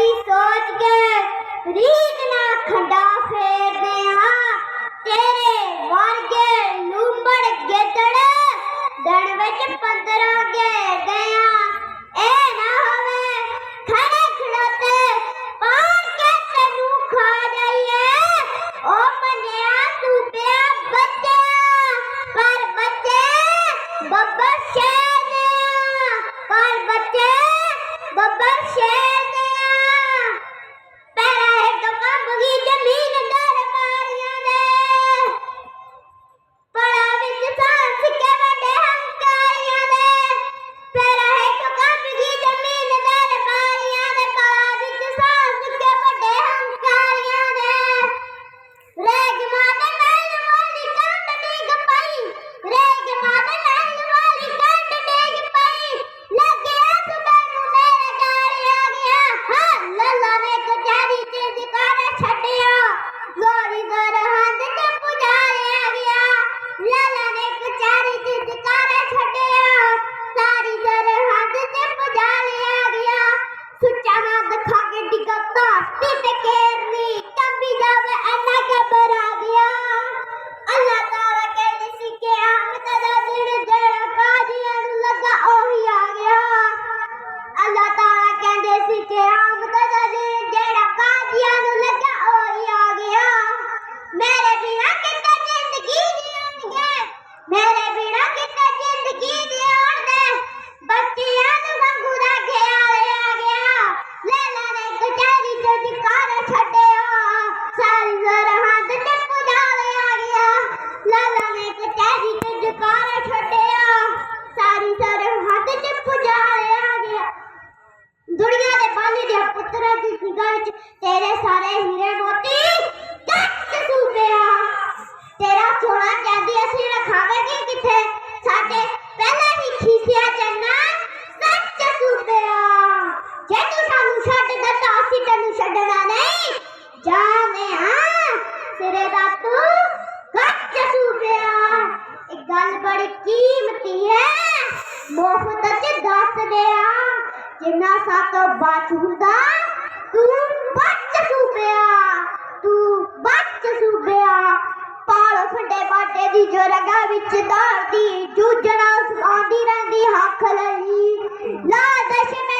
ਦੀ ਸੋਚ ਕੇ ਰੀਤ ਨਾ ਖੰਡਾ ਫੇਰਦੇ ਹਾਂ ਤੇਰੇ ਵਰਗੇ तेरे सारे हीरे मोती, तक सूख गया। तेरा सोना चांदी असली रखावे के किथे? साडे पहले ही खीसिया चन्ना सच सूख गया। जे तू सानू छड दे तो असि तैनू छडना नहीं। जाने आ तेरे दा तू सच सूख गया। एक गल बड़ी कीमती है मुफ़्त च दस दे आ जिन्ना सा तो बाचूदा तू बच ਤੂੰ ਬਚ ਸੂਬਿਆ, ਪਾਲ ਫੰਡੇ ਬਾਟੇ ਦੀ ਜੋ ਰਗਾ ਵਿੱਚ ਦਾਰਦੀ ਜੂਝਣਾ ਆਉਂਦੀ ਰਹਿੰਦੀ ਹੱਥ ਲਈ। ਲਾ ਦਸ਼ਮੇ